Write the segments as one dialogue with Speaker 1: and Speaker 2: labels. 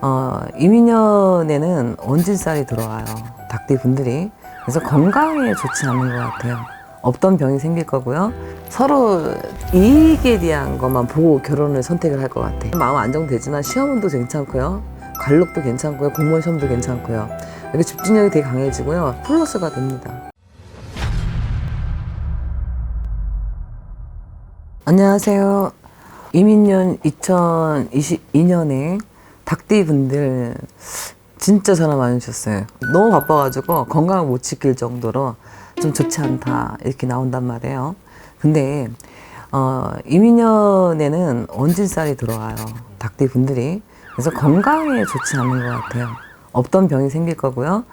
Speaker 1: 어, 이민년에는 원진살이 들어와요. 닭띠 분들이. 그래서 건강에 좋지 않은 것 같아요. 없던 병이 생길 거고요. 서로 이익에 대한 것만 보고 결혼을 선택을 할 것 같아. 마음 안정되지만 시험운도 괜찮고요. 관록도 괜찮고요. 공무원 시험도 괜찮고요. 이렇게 집중력이 되게 강해지고요. 플러스가 됩니다. 안녕하세요. 이민년 2022년에 닭띠 분들 진짜 전화 많이 주셨어요. 너무 바빠가지고 건강을 못 지킬 정도로 좀 좋지 않다 이렇게 나온단 말이에요. 근데 어, 이민년에는 원진살이 들어와요. 닭띠 분들이 그래서 건강에 좋지 않은 것 같아요. 없던 병이 생길 거고요.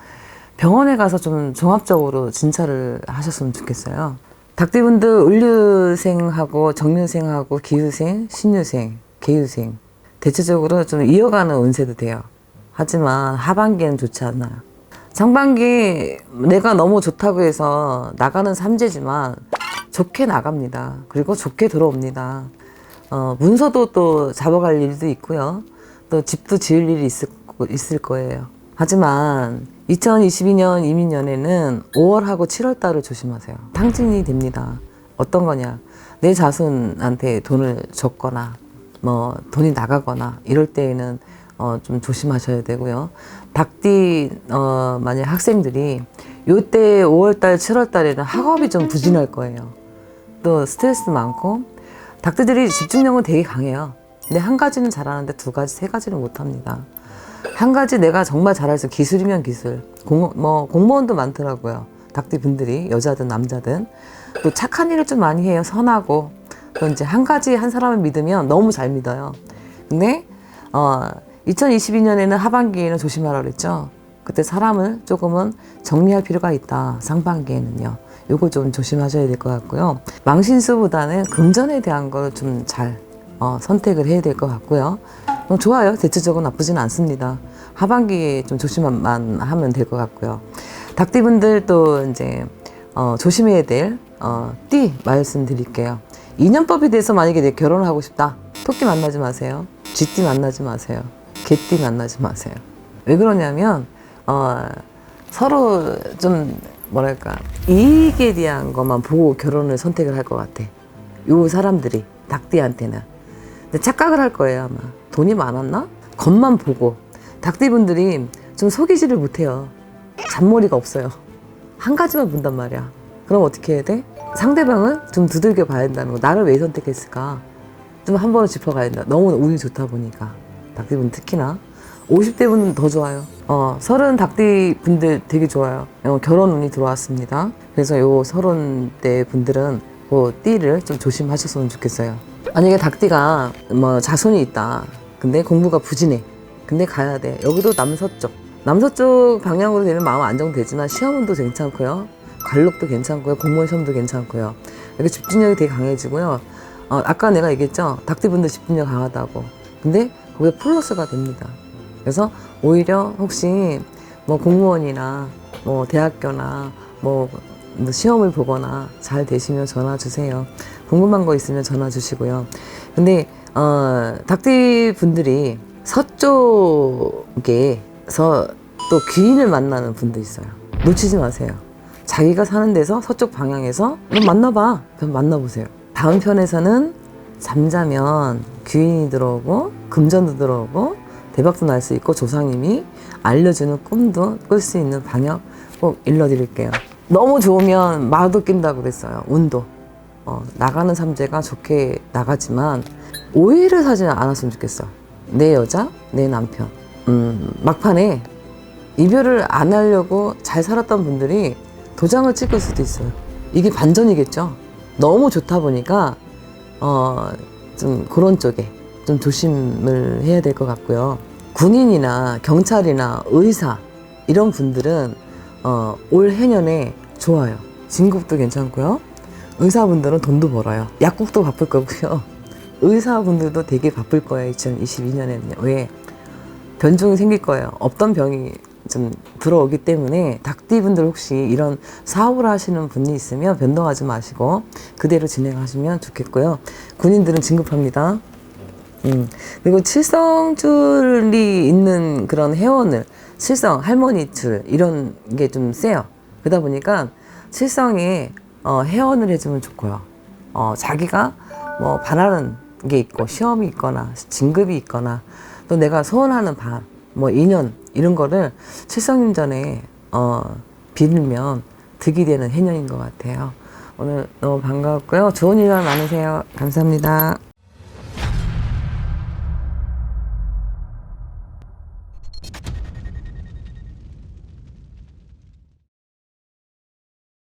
Speaker 1: 병원에 가서 좀 종합적으로 진찰을 하셨으면 좋겠어요. 닭띠분들 을류생하고 정류생하고 기후생, 신유생, 개유생 대체적으로 좀 이어가는 운세도 돼요. 하지만 하반기에는 좋지 않아요. 상반기 내가 너무 좋다고 해서 나가는 삼재지만 좋게 나갑니다. 그리고 좋게 들어옵니다. 어, 문서도 또 잡아갈 일도 있고요. 또 집도 지을 일이 있을, 거- 있을 거예요. 하지만 2022년 이민년에는 5월하고 7월 달을 조심하세요. 상징이 됩니다. 어떤 거냐. 내 자손한테 돈을 줬거나 뭐 돈이 나가거나 이럴 때에는 어, 좀 조심하셔야 되고요. 닭띠 어, 만약 학생들이 요때 5월달, 7월달에는 학업이 좀 부진할 거예요. 또 스트레스 많고 닭들이 집중력은 되게 강해요. 근데 한 가지는 잘하는데 두 가지, 세 가지는 못합니다. 한 가지 내가 정말 잘할 수 기술이면 기술. 공, 뭐 공무원도 많더라고요. 닭띠 분들이 여자든 남자든 또 착한 일을 좀 많이 해요. 선하고 또 이제 한 가지 한 사람을 믿으면 너무 잘 믿어요. 근데 어 2022년에는 하반기에는 조심하라 그랬죠. 그때 사람을 조금은 정리할 필요가 있다. 상반기에는요. 요거 좀 조심하셔야 될 것 같고요. 망신수보다는 금전에 대한 걸 좀잘 어, 선택을 해야 될 것 같고요. 어, 좋아요. 대체적으로 나쁘진 않습니다. 하반기에 좀 조심만 하면 될 것 같고요. 닭띠분들 또 이제 어, 조심해야 될 어, 띠 말씀드릴게요. 인연법에 대해서 만약에 내 결혼을 하고 싶다. 토끼 만나지 마세요. 쥐띠 만나지 마세요. 개띠 만나지 마세요. 왜 그러냐면 어, 서로 좀 뭐랄까 이익에 대한 것만 보고 결혼을 선택을 할 것 같아. 요 사람들이 닭띠한테는. 근데 착각을 할 거예요 아마. 돈이 많았나? 겉만 보고 닭띠분들이 좀 속이지를 못해요. 잔머리가 없어요. 한 가지만 본단 말이야. 그럼 어떻게 해야 돼? 상대방을 좀 두들겨 봐야 된다는 거. 나를 왜 선택했을까? 좀 한 번은 짚어가야 된다. 너무 운이 좋다 보니까. 닭띠분 특히나. 50대 분은 더 좋아요. 어, 서른 닭띠 분들 되게 좋아요. 어, 결혼 운이 들어왔습니다. 그래서 요 서른 대 분들은 그 띠를 좀 조심하셨으면 좋겠어요. 만약에 닭띠가 뭐 자손이 있다. 근데 공부가 부진해. 근데 가야 돼. 여기도 남서쪽. 남서쪽 방향으로 되면 마음 안정되지만 시험운도 괜찮고요. 관록도 괜찮고요. 공무원 시험도 괜찮고요. 이렇게 집중력이 되게 강해지고요. 어, 아까 내가 얘기했죠. 닭띠분들 집중력 강하다고. 근데 그게 플러스가 됩니다. 그래서 오히려 혹시 뭐 공무원이나 뭐 대학교나 뭐 시험을 보거나 잘 되시면 전화 주세요. 궁금한 거 있으면 전화 주시고요. 근데 어 닭띠 분들이 서쪽에서 또 귀인을 만나는 분도 있어요. 놓치지 마세요. 자기가 사는 데서 서쪽 방향에서 그럼 만나봐. 그럼 만나보세요. 다음 편에서는 잠자면 귀인이 들어오고 금전도 들어오고 대박도 날 수 있고 조상님이 알려주는 꿈도 꿀 수 있는 방역 꼭 일러드릴게요. 너무 좋으면 마도 낀다고 그랬어요. 운도. 어, 나가는 삼재가 좋게 나가지만 오해를 사지 않았으면 좋겠어. 내 여자, 내 남편. 음, 막판에 이별을 안 하려고 잘 살았던 분들이 도장을 찍을 수도 있어요. 이게 반전이겠죠. 너무 좋다 보니까 어, 좀 그런 쪽에 좀 조심을 해야 될 것 같고요. 군인이나 경찰이나 의사 이런 분들은 어, 올 해년에 좋아요. 진급도 괜찮고요. 의사분들은 돈도 벌어요. 약국도 바쁠 거고요. 의사분들도 되게 바쁠 거예요. 2022년에는요. 왜? 변종이 생길 거예요. 없던 병이 좀 들어오기 때문에 닭띠분들 혹시 이런 사업을 하시는 분이 있으면 변동하지 마시고 그대로 진행하시면 좋겠고요. 군인들은 진급합니다. 음. 그리고 칠성줄이 있는 그런 회원을 칠성 할머니 줄 이런 게 좀 세요. 그러다 보니까 칠성에 어, 회원을 해주면 좋고요. 어, 자기가 뭐 바라는 게 있고 시험이 있거나 진급이 있거나 또 내가 소원하는 바, 뭐 인연 이런 거를 칠성님 전에 어, 빌면 득이 되는 해년인 것 같아요. 오늘 너무 반가웠고요. 좋은 일만 많으세요. 감사합니다.